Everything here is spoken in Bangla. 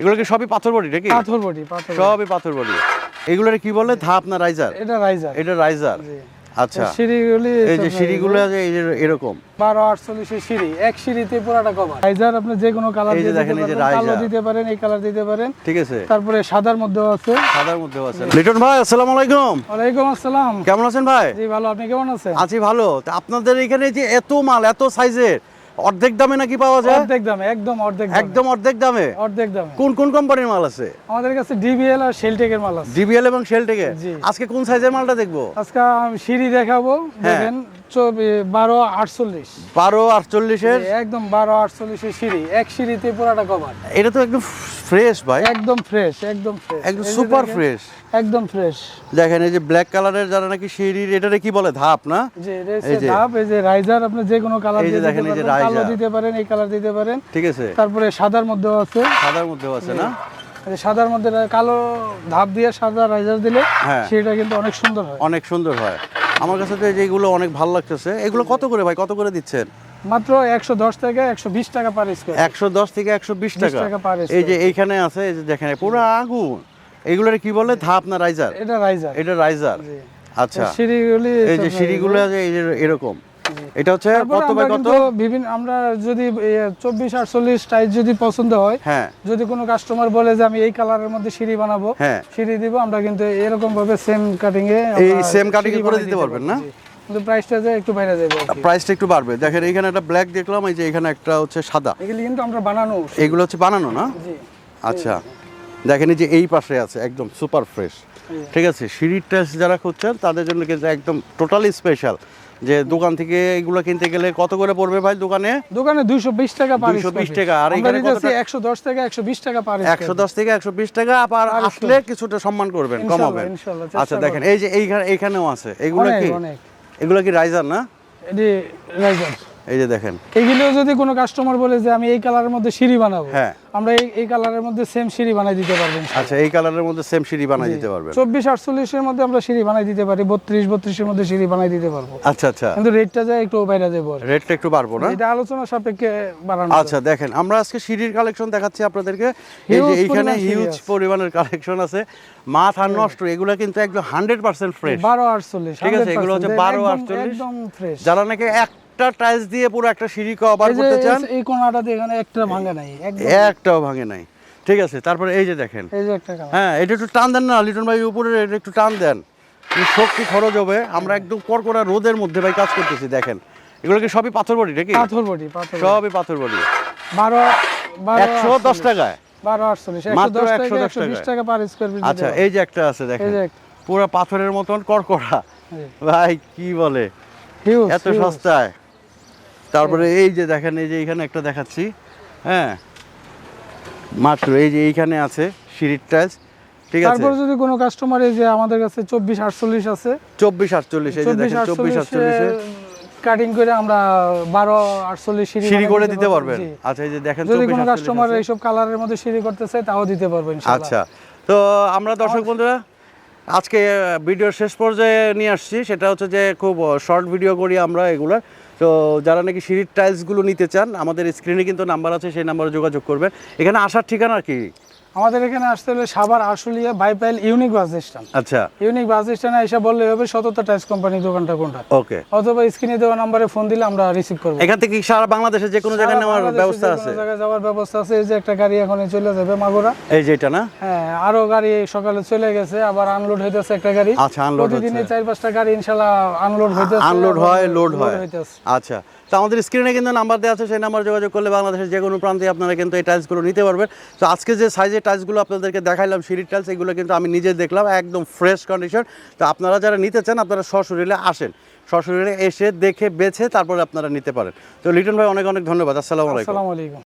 এগুলো কি সবই পাথর বডি নাকি? পাথর বডি পাথর সবই পাথর বডি। এগুলোর কি বলে? ধাপ না রাইজার? এটা রাইজার। এটা রাইজার? আচ্ছা। সিঁড়িগুলি এই যে সিঁড়িগুলো এই যে এরকম। বারো আটচল্লিশের সিঁড়ি এক সিঁড়িতে পুরাটা কভার রাইজার আপনি যে কোনো কালার এই যে দেখেন, এই যে পারেন কালো দিতে পারেন এই কালার দিতে পারেন। ঠিক আছে। তারপরে সাদার মধ্যেও আছে। সাদার মধ্যেও আছে। লিটন ভাই আসসালামু আলাইকুম। ওয়ালাইকুম আসসালাম। কেমন আছেন ভাই? জি ভালো। আপনি কেমন আছেন? আছি ভালো। তা আপনাদের এখানে যে এত মাল এত সাইজের অর্ধেক দামে নাকি পাওয়া যায়? অর্ধেক দামে একদম অর্ধেক একদম অর্ধেক দামে? অর্ধেক দামে। কোন কোন কোম্পানির মাল আছে? আমাদের কাছে ডিবিএল আর শেলটেকের মাল আছে। ডিবিএল এবং শেলটেকে জি। আজকে কোন সাইজের মালটা দেখব? আজকে আমি সিঁড়ি দেখাবো হ্যাঁ। দেখেন বারো আটচল্লিশ। বারো আটচল্লিশের? একদম বারো আটচল্লিশের সিঁড়ি এক সিঁড়িতে পুরাটা কভার এটা তো একদম ফ্রেশ ভাই? একদম ফ্রেশ একদম ফ্রেশ একদম সুপার ফ্রেশ একদম ফ্রেশ দেখেন এই যে ব্ল্যাক কালারের যারা নাকি সিঁড়ির এটারে কি বলে ধাপ না? যে এই যে- ধাপ এই যে রাইজার আপনি যে কোনো কালার দিয়ে দেখেন, এই যে রাইজার। দিতে পারেন এই কালার দিতে পারেন। ঠিক আছে। তারপরে সাদার মধ্যেও আছে। সাদার মধ্যেও আছে না? সাদার মধ্যে কালো ধাপ দিয়ে সাদা রাইজার দিলে হ্যাঁ। সেটা কিন্তু অনেক সুন্দর হয়। অনেক সুন্দর হয়। আমার কাছে তো এই যে এগুলো অনেক ভালো লাগতেছে। এগুলো কত করে ভাই? কত করে দিচ্ছেন? মাত্র একশো দশ থেকে একশো বিশ টাকা পার স্কোয়ার একশো দশ থেকে একশো বিশ 20 টাকা। এই যে এইখানে আছে এই যে দেখেন পুরো আগুন। এগুলোর কি বলে ধাপ না রাইজার? এটা রাইজার। এটা রাইজার। আচ্ছা। সিঁড়িগুলি এই যে সিঁড়িগুলো এই যে এরকম। এটা হচ্ছে কত বাই কত? বিভিন্ন আমরা যদি চব্বিশ আটচল্লিশ টাইপ যদি পছন্দ হয় হ্যাঁ। যদি কোনো কাস্টমার বলে যে আমি এই কালারের মধ্যে সিঁড়ি বানাবো হ্যাঁ। সিঁড়ি দিব আমরা কিন্তু এরকম ভাবে সেম কাটিং এ এই এ সিঁড়ি করে দিতে পারবেন না? কিন্তু প্রাইসটা যে একটু বাইরে যাবে প্রাইসটা একটু বাড়বে। দেখেন এখানে একটা ব্ল্যাক দেখলাম এই যে এখানে একটা হচ্ছে সাদা। এগুলি কিন্তু আমরা বানানো এগুলো হচ্ছে বানানো না? জি। আচ্ছা। দেখেন যে এই পাশে আছে একদম সুপার ফ্রেশ ঠিক আছে? সিঁড়ির যারা খুঁজছেন তাদের জন্য কিন্তু একদম টোটালি স্পেশাল যে দোকান থেকে এগুলো কিনতে গেলে কত করে পড়বে ভাই দোকানে? দোকানে দুইশো বিশ টাকা পার 220 টাকা, আর এখানে কত টাকা? দশ টাকা একশো বিশ টাকা পার একশো দশ থেকে একশো বিশ টাকা আবার আসলে কিছুটা সম্মান করবেন কমাবেন। আচ্ছা দেখেন এই যে এইখানে এইখানেও আছে। এগুলো কি? এগুলো কি রাইজার না? এটি রাইজার এই যে দেখেন। এগুলো যদি কোনো কাস্টমার বলে যে আমি এই কালারের মধ্যে সিঁড়ি বানাবো হ্যাঁ। আমরা এই এই কালারের মধ্যে সেম সিঁড়ি বানাই দিতে পারবেন আচ্ছা এই কালারের মধ্যে সেম সিঁড়ি বানিয়ে দিতে পারবেন। চব্বিশ আটচল্লিশের মধ্যে আমরা সিঁড়ি বানাই দিতে পারি বত্রিশ বত্রিশের মধ্যে সিঁড়ি বানাই দিতে পারব। আচ্ছা আচ্ছা। কিন্তু রেটটা যায় একটু বাইরে যাব রেটটা একটু বাড়বো না? এটা আলোচনা সাপেক্ষে বাড়ানো আচ্ছা দেখেন আমরা আজকে সিঁড়ির কালেকশন দেখাচ্ছি আপনাদেরকে। এই যে এইখানে হিউজ আছে। পরিমাণের কালেকশন আছে। মাথা নষ্ট এগুলো কিন্তু একদম হান্ড্রেড পার্সেন্ট ফ্রেশ বারো আটচল্লিশ ঠিক আছে, এগুলো হচ্ছে 100% 12 একদম- 48 একদম ফ্রেশ যারা নাকি একটা টাইলস দিয়ে পুরো একটা সিঁড়ি কভার করতে চান। এই- এই কোনাটাতে এখানে একটা ভাঙে নাই একদম। একটাও ভাঙে নাই। ঠিক আছে তারপরে এই যে দেখেন। এই যে একটা হ্যাঁ এটা একটু টান দেন না লিটন ভাই উপরে এটা একটু টান দেন। শক্তি খরচ হবে আমরা একদম কড়কড়া রোদের মধ্যে ভাই কাজ করতেছি দেখেন। এগুলো কি সবই পাথর বডি নাকি? পাথর বডি পাথর সবই পাথর বডি। বারো একশো দশ টাকায়? বারো আটচল্লিশ মাত্র দশ 110 টাকা একশো বিশ টাকা পার স্কোয়ার ফিট আচ্ছা এই যে একটা আছে দেখেন। পুরো পাথরের মতন কড়কড়া। ভাই কি বলে? এত সস্তায়। তারপরে এই যে দেখেন এই যে এইখানে একটা দেখাচ্ছি হ্যাঁ? মাত্র এই যে এইখানে আছে সিঁড়ির টাইলস ঠিক আছে? তারপর যদি কোনো কাস্টমার এই যে আমাদের কাছে চব্বিশ আটচল্লিশ আছে চব্বিশ আটচল্লিশ এই যে দেখেন চব্বিশ আটচল্লিশে কাটিং করে আমরা বারো আটচল্লিশ সিঁড়ি সিঁড়ি করে দিতে পারবেন। আচ্ছা এই যে দেখেন যদি কোনো কাস্টমার এইসব কালারের মধ্যে সিঁড়ি করতে চায় তাও দিতে পারবেন আচ্ছা তো আমরা দর্শক বন্ধুরা আজকে ভিডিওর শেষ পর্যায়ে নিয়ে আসছি। সেটা হচ্ছে যে, খুব শর্ট ভিডিও করি আমরা এগুলো তো যারা নাকি সিঁড়ির টাইলসগুলো নিতে চান, আমাদের স্ক্রিনে কিন্তু নাম্বার আছে, সেই নাম্বারে যোগাযোগ করবেন। এখানে আসার ঠিকানা কি? আমাদের এখানে আসতে হলে Savar Ashulia Baipail unique bus stand. আচ্ছা। ইউনিক বাস স্ট্যান্ডে এসে বললে হবে সততা টাইস কোম্পানির দোকানটা কোনটা? ওকে। অথবা স্ক্রিনে দেওয়া নাম্বারে ফোন দিলে আমরা রিসিভ করব। এখান থেকে কি সারা বাংলাদেশে যে কোনো জায়গায় নেওয়ার ব্যবস্থা আছে? কোনো জায়গায় যাওয়ার ব্যবস্থা আছে। এই যে একটা গাড়ি এখন চলে যাবে মাগুরা। এই যে এটা না? হ্যাঁ আরও গাড়ি সকালে চলে গেছে আবার আনলোড হইতেছে একটা গাড়ি। আচ্ছা আনলোড প্রতিদিনই চার পাঁচটা গাড়ি ইনশাল্লাহ আনলোড হইতেছে আনলোড হয় লোড হয়। আচ্ছা। তো আমাদের স্ক্রিনে কিন্তু নাম্বার দেওয়া আছে, সেই নাম্বার যোগাযোগ করলে বাংলাদেশের যে কোনো প্রান্তে আপনারা কিন্তু এই টাইলসগুলো নিতে পারবেন। তো আজকে যে সাইজের টাইলসগুলো আপনাদেরকে দেখাইলাম, সিঁড়ির টাইলস এগুলো কিন্তু আমি নিজে দেখলাম, একদম ফ্রেশ কন্ডিশন তো আপনারা যারা নিতে চান, আপনারা সশরীরে আসেন। সশরীরে এসে দেখে, বেছে, তারপরে আপনারা নিতে পারেন। তো লিটন ভাই, অনেক অনেক ধন্যবাদ। আসসালামু আলাইকুম।